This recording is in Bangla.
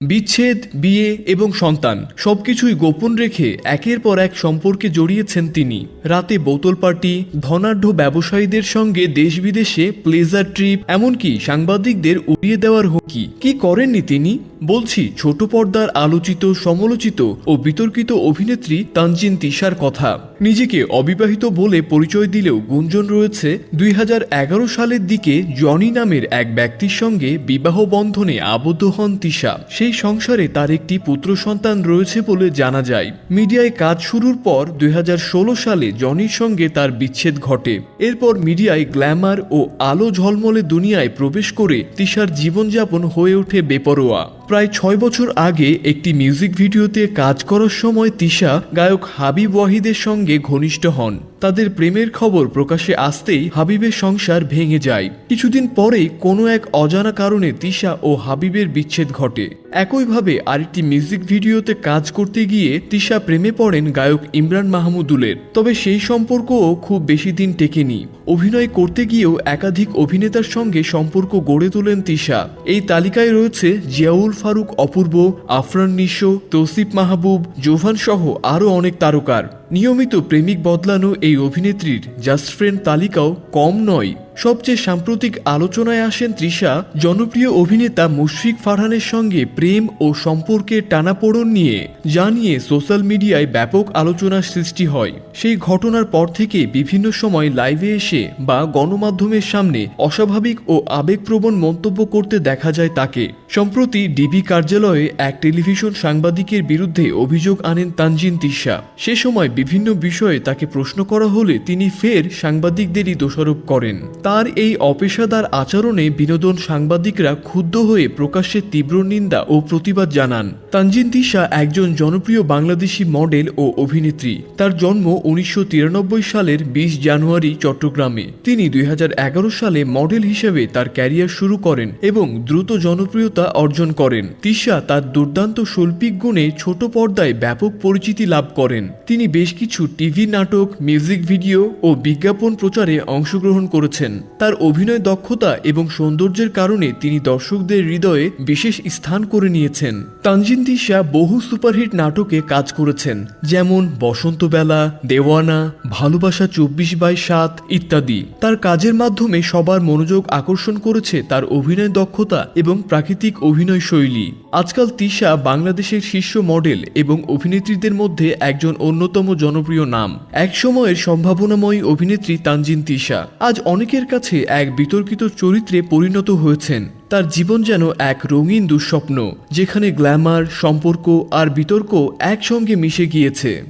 বিচ্ছেদ, বিয়ে এবং সন্তান সবকিছুই গোপন রেখে একের পর এক সম্পর্কে জড়িয়েছেন তিনি। রাতে বোতল পার্টি, ধনাঢ্য ব্যবসায়ীদের সঙ্গে দেশ বিদেশে প্লেজার ট্রিপ এমনকি সাংবাদিকদের উড়িয়ে দেওয়ার হুমকি। কি করেননি তিনি? বলছি, ছোট পর্দার আলোচিত, সমালোচিত ও বিতর্কিত অভিনেত্রী তানজিন তিশার কথা। নিজেকে অবিবাহিত বলে পরিচয় দিলেও গুঞ্জন রয়েছে, দুই হাজার এগারো সালের দিকে জনি নামের এক ব্যক্তির সঙ্গে বিবাহ বন্ধনে আবদ্ধ হন তিশা। সেই সংসারে তার একটি পুত্র সন্তান রয়েছে বলে জানা যায়। মিডিয়ায় কাজ শুরুর পর দুই হাজার ষোলো সালে জনির সঙ্গে তার বিচ্ছেদ ঘটে। এরপর মিডিয়ায় গ্ল্যামার ও আলো ঝলমলে দুনিয়ায় প্রবেশ করে তিশার জীবনযাপন হয়ে ওঠে বেপরোয়া। প্রায় ছয় বছর আগে একটি মিউজিক ভিডিওতে কাজ করার সময় তিশা গায়ক হাবিব ওয়াহিদের সঙ্গে ঘনিষ্ঠ হন। তাদের প্রেমের খবর প্রকাশে আসতেই হাবিবের সংসার ভেঙে যায়। কিছুদিন পরেই কোনো এক অজানা কারণে তিশা ও হাবিবের বিচ্ছেদ ঘটে। একইভাবে আরেকটি মিউজিক ভিডিওতে কাজ করতে গিয়ে তিশা প্রেমে পড়েন গায়ক ইমরান মাহমুদুলের। তবে সেই সম্পর্কও খুব বেশি দিন টেকেনি। অভিনয় করতে গিয়েও একাধিক অভিনেতার সঙ্গে সম্পর্ক গড়ে তোলেন তিশা। এই তালিকায় রয়েছে জিয়াউল ফারুক অপূর্ব আফরান নিশো তৌসিফ মাহবুব জোভান সহ আরও অনেক তারকার। নিয়মিত প্রেমিক বদলানো এই অভিনেত্রীর জাস্ট ফ্রেন্ড তালিকাও কম নয়। সবচেয়ে সাম্প্রতিক আলোচনায় আসেন তৃষা, জনপ্রিয় অভিনেতা মুশফিক ফারহানের সঙ্গে প্রেম ও সম্পর্কের টানাপোড়ন নিয়ে, যা নিয়ে সোশ্যাল মিডিয়ায় ব্যাপক আলোচনার সৃষ্টি হয়। সেই ঘটনার পর থেকে বিভিন্ন সময় লাইভে এসে বা গণমাধ্যমের সামনে অস্বাভাবিক ও আবেগপ্রবণ মন্তব্য করতে দেখা যায় তাকে। সম্প্রতি ডিবি কার্যালয়ে এক টেলিভিশন সাংবাদিকের বিরুদ্ধে অভিযোগ আনেন তানজিন তিশা সে সময় বিভিন্ন বিষয়ে তাকে প্রশ্ন করা হলে তিনি ফের সাংবাদিকদেরই দোষারোপ করেন। তার এই অপেশাদার আচরণে বিনোদন সাংবাদিকরা ক্ষুব্ধ হয়ে প্রকাশ্যে তীব্র নিন্দা ও প্রতিবাদ জানান। তানজিন তিশা একজন জনপ্রিয় বাংলাদেশি মডেল ও অভিনেত্রী। তার জন্ম উনিশশো তিরানব্বই সালের বিশ জানুয়ারি চট্টগ্রামে। তিনি দুই হাজার এগারো সালে মডেল হিসেবে তার ক্যারিয়ার শুরু করেন এবং দ্রুত জনপ্রিয়তা অর্জন করেন। তিশা তার দুর্দান্ত শৈল্পিক গুণে ছোট পর্দায় ব্যাপক পরিচিতি লাভ করেন। তিনি বেশ কিছু টিভি নাটক, মিউজিক ভিডিও ও বিজ্ঞাপন প্রচারে অংশগ্রহণ করেছেন। তার অভিনয় দক্ষতা এবং সৌন্দর্যের কারণে তিনি দর্শকদের হৃদয়ে বিশেষ স্থান করে নিয়েছেন। তানজিন তিশা বহু সুপারহিট নাটকে কাজ করেছেন, যেমন বসন্তবেলা দেওয়ানা, ভালোবাসা চব্বিশ বাই সাত ইত্যাদি। তার কাজের মাধ্যমে সবার মনোযোগ আকর্ষণ করেছে তার অভিনয় দক্ষতা এবং প্রাকৃতিক অভিনয় শৈলী। আজকাল তিশা বাংলাদেশের শীর্ষ মডেল এবং অভিনেত্রীদের মধ্যে একজন অন্যতম জনপ্রিয় নাম। এক সময়ের সম্ভাবনাময়ী অভিনেত্রী তানজিন তিশা। আজ অনেকের কাছে এক বিতর্কিত চরিত্রে পরিণত হয়েছেন। তার জীবন যেন এক রঙিন দুঃস্বপ্ন, যেখানে গ্ল্যামার, সম্পর্ক আর বিতর্ক একসঙ্গে মিশে গিয়েছে।